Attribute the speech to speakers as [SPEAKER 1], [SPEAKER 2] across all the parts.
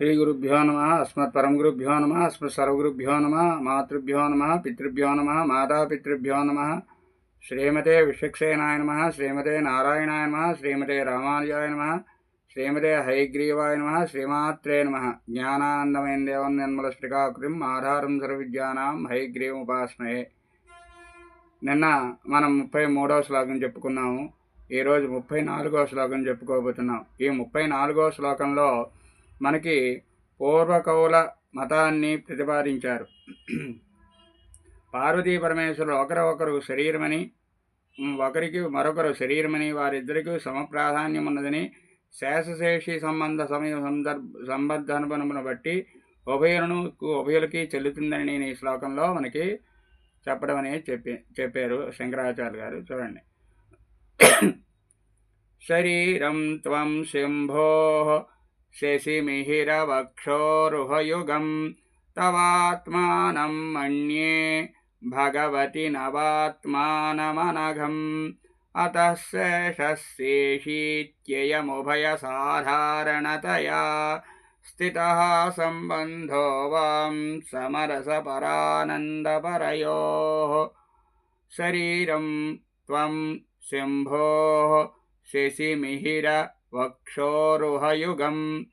[SPEAKER 1] శ్రీ గురుభ్యో నమ అస్మత్ పరం గురుభ్యో నమ అస్మత్ సర్వగురుభ్యో నమ మాతృభ్యో నమ పితృభ్యో నమ మాతాపితృభ్యో నమ శ్రీమతే విశ్వక్సేనాయ నమ శ్రీమతే నారాయణాయ నమ శ్రీమతే రామానుజాయ నమ శ్రీమతే హైగ్రీవాయ నమ శ్రీమాత్రే నమ జ్ఞానానందమైన దేవం నిర్మల శ్రీకాకృతిం ఆధారం సర్వవిద్యానాం హైగ్రీవముపాసనయే నిన్న మనం ముప్పై మూడవ శ్లోకం చెప్పుకున్నాము ఈరోజు ముప్పై నాలుగవ శ్లోకం చెప్పుకోబోతున్నాం. ఈ ముప్పై నాలుగవ శ్లోకంలో మనకి పూర్వకౌల మతాన్ని ప్రతిపాదించారు. పార్వతీ పరమేశ్వరులు ఒకరొకరు శరీరమని ఒకరికి మరొకరు శరీరమని వారిద్దరికీ సమప్రాధాన్యం ఉన్నదని శేషశేషి సంబంధ సమయ సందర్భ సంబద్ధనుపణమును బట్టి ఉభయులను ఉభయులకి చెల్లుతుందని నేను ఈ శ్లోకంలో మనకి చెప్పడం అనేది చెప్పి చెప్పారు శంకరాచార్య గారు. చూడండి. శరీరం త్వం శంభో शशिमिहिरवक्षोरुहयुगम् तवात्मानं मन्ये भगवति नवात्मानमनघम्। अतः शेषशेषीत्ययमुभयसाधारणतया स्थितः सम्बन्धो वां समरसपरानन्दपरयोः। शरीरं त्वं शम्भोः शशिमिहिर वक्षोरुहयुगं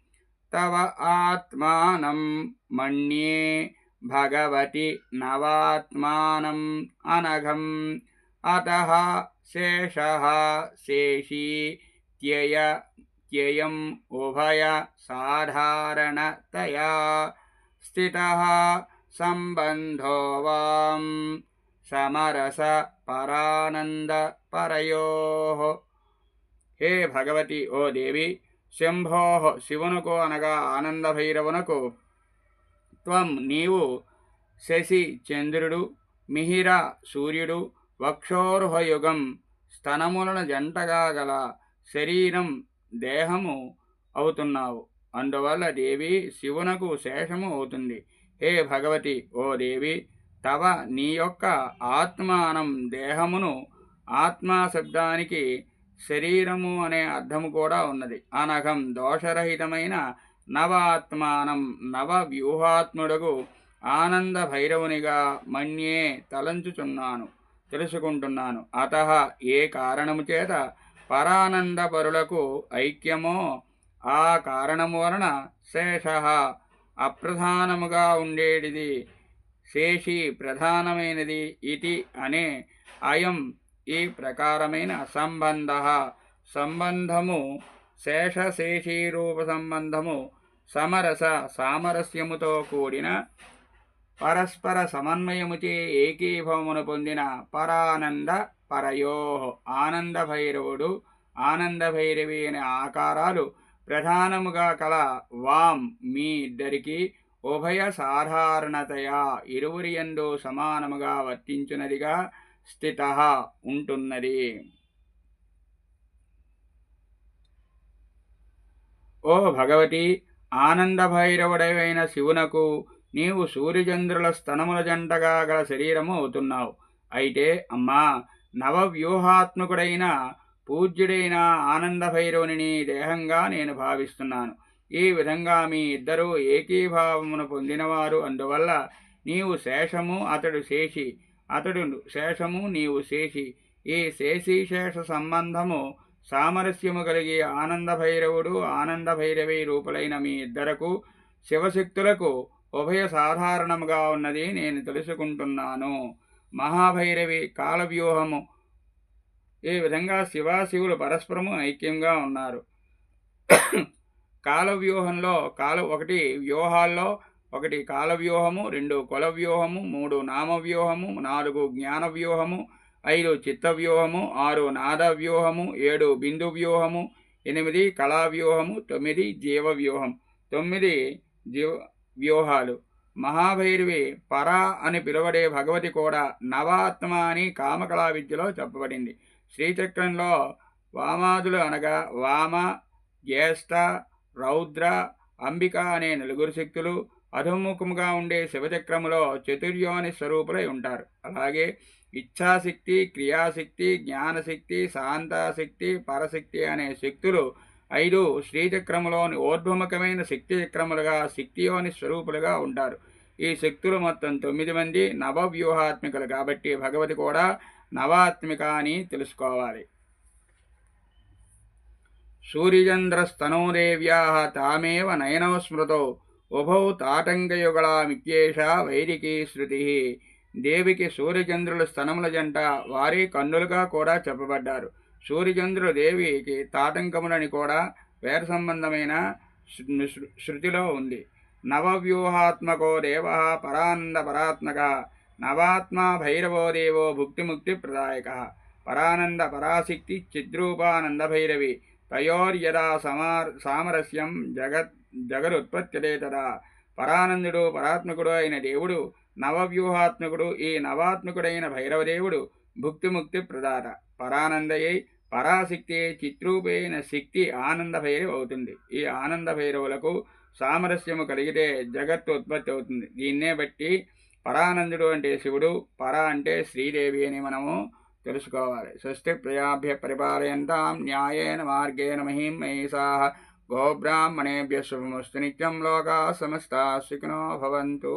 [SPEAKER 1] तव आत्मानं मन्ये भगवति नवात्मानम् अनघम्। अतः शेषः शेषी शेषीत्ययत्ययम् उभय साधारणतया। स्थितः सम्बन्धो वां समरसपरानन्दपरयोः హే భగవతి ఓ దేవి! శంభో శివునకు అనగా ఆనందభైరవునకు త్వం నీవు శశి చంద్రుడు మిహిర సూర్యుడు వక్షోర్హయుగం స్తనములను జంటగా గల శరీరం దేహము అవుతున్నావు. అందువల్ల దేవి శివునకు శేషము అవుతుంది. హే భగవతి ఓ దేవి! తవ నీ యొక్క ఆత్మానం దేహమును ఆత్మా శబ్దానికి శరీరము అనే అర్థము కూడా ఉన్నది. అనఘం దోషరహితమైన నవాత్మానం నవ వ్యూహాత్ముడకు ఆనంద భైరవునిగా మన్యే తలంచుచున్నాను తెలుసుకుంటున్నాను. అత ఏ కారణము చేత పరానంద పరులకు ఐక్యమో ఆ కారణము వలన శేష అప్రధానముగా ఉండేటిది శేషి ప్రధానమైనది ఇది అనే అయం ఈ ప్రకారమైన సంబంధ. సంబంధము శేషశేషీరూప సంబంధము సమరస సామరస్యముతో కూడిన పరస్పర సమన్వయముచే ఏకీభవమును పొందిన పరానంద పరయో. ఆనంద భైరవుడు ఆనంద భైరవి అనే ఆకారాలు ప్రధానముగా కల వాం మీ ఇద్దరికి ఉభయ సాధారణతయా. ఇరువురియందు సమానముగా వర్తించునదిగా స్థిత ఉంటున్నది. ఓ భగవతి ఆనందభైరవుడైన శివునకు నీవు సూర్యచంద్రుల స్తనముల జంటగా గల శరీరము అవుతున్నావు. అయితే అమ్మా నవవ్యూహాత్మకుడైన పూజ్యుడైన ఆనందభైరవుని నీ దేహంగా నేను భావిస్తున్నాను. ఈ విధంగా మీ ఇద్దరూ ఏకీభావమును పొందినవారు అందువల్ల నీవు శేషము అతడు శేషి. అతడు శేషము నీవు శేషి. ఈ శేషీశేష సంబంధము సామరస్యము కలిగి ఆనంద భైరవుడు ఆనంద భైరవి రూపులైన మీ ఇద్దరకు శివశక్తులకు ఉభయ సాధారణముగా ఉన్నది నేను తెలుసుకుంటున్నాను. మహాభైరవి కాలవ్యూహము. ఈ విధంగా శివాశివులు పరస్పరము ఐక్యంగా ఉన్నారు. కాలవ్యూహంలో కాల ఒకటి వ్యూహాల్లో ఒకటి కాలవ్యూహము రెండు కుల వ్యూహము మూడు నామవ్యూహము నాలుగు జ్ఞాన వ్యూహము ఐదు చిత్త వ్యూహము ఆరు నాద వ్యూహము ఏడు బిందు వ్యూహము ఎనిమిది కళా వ్యూహము తొమ్మిది జీవ వ్యూహం తొమ్మిది జీవ వ్యూహాలు. మహాభైరవి పర అని పిలువడే భగవతి కూడా నవాత్మ అని కామకళా విద్యలో చెప్పబడింది. శ్రీచక్రంలో వామాదులు అనగా వామ జ్యేష్ఠ రౌద్ర అంబిక అనే నలుగురు శక్తులు అధోముఖముగా ఉండే శివచక్రములో చతుర్యోని స్వరూపులై ఉంటారు. అలాగే ఇచ్ఛాశక్తి క్రియాశక్తి జ్ఞానశక్తి శాంతాశక్తి పరశక్తి అనే శక్తులు ఐదు శ్రీచక్రములోని ఊర్ధ్వముఖమైన శక్తి చక్రములుగా శక్తియోని స్వరూపులుగా ఉంటారు. ఈ శక్తులు మొత్తం తొమ్మిది మంది నవవ్యూహాత్మికలు కాబట్టి భగవతి కూడా నవాత్మిక అని తెలుసుకోవాలి. సూర్యచంద్రస్తనోదేవ్యా తామేవ నయనవ స్మృతౌ ఉభౌ తాటంకయుగళామిత్యేష వైదికీ శృతి. దేవికి సూర్యచంద్రుల స్థనముల జంట వారి కన్నులుగా కూడా చెప్పబడ్డారు. సూర్యచంద్రుడు దేవికి తాటంకములని కూడా వేర సంబంధమైన శృతిలో ఉంది. నవవ్యూహాత్మకో దేవ పరానంద పరాత్మక నవాత్మ భైరవో దేవో భుక్తిముక్తి ప్రదాయక. పరానంద పరాశక్తి చిద్రూపానంద భైరవి. తయోర్యదా సమార్ సామరస్యం జగత్ జగదుత్పత్తిదే తదా. పరానందుడు పరాత్మకుడు అయిన దేవుడు నవవ్యూహాత్మకుడు ఈ నవాత్మకుడైన భైరవదేవుడు భుక్తిముక్తి ప్రదాత. పరానందయై పరాశక్తి చిత్రూపైన శక్తి ఆనంద భైరవ అవుతుంది ఈ ఆనంద భైరవులకు సామరస్యము కలిగితే జగత్తు ఉత్పత్తి అవుతుంది. దీన్నే బట్టి పరానందుడు అంటే శివుడు పర అంటే శ్రీదేవి అని మనము తెలుసుకోవాలి. స్వస్తి ప్రయాభ్య పరిపాలయంతాం న్యాయేన మార్గేణ మహిం మహిషా గోబ్రాహ్మణేభ్య శుభమస్తు నిత్యం లోకా సమస్త సుఖినో భవంతు.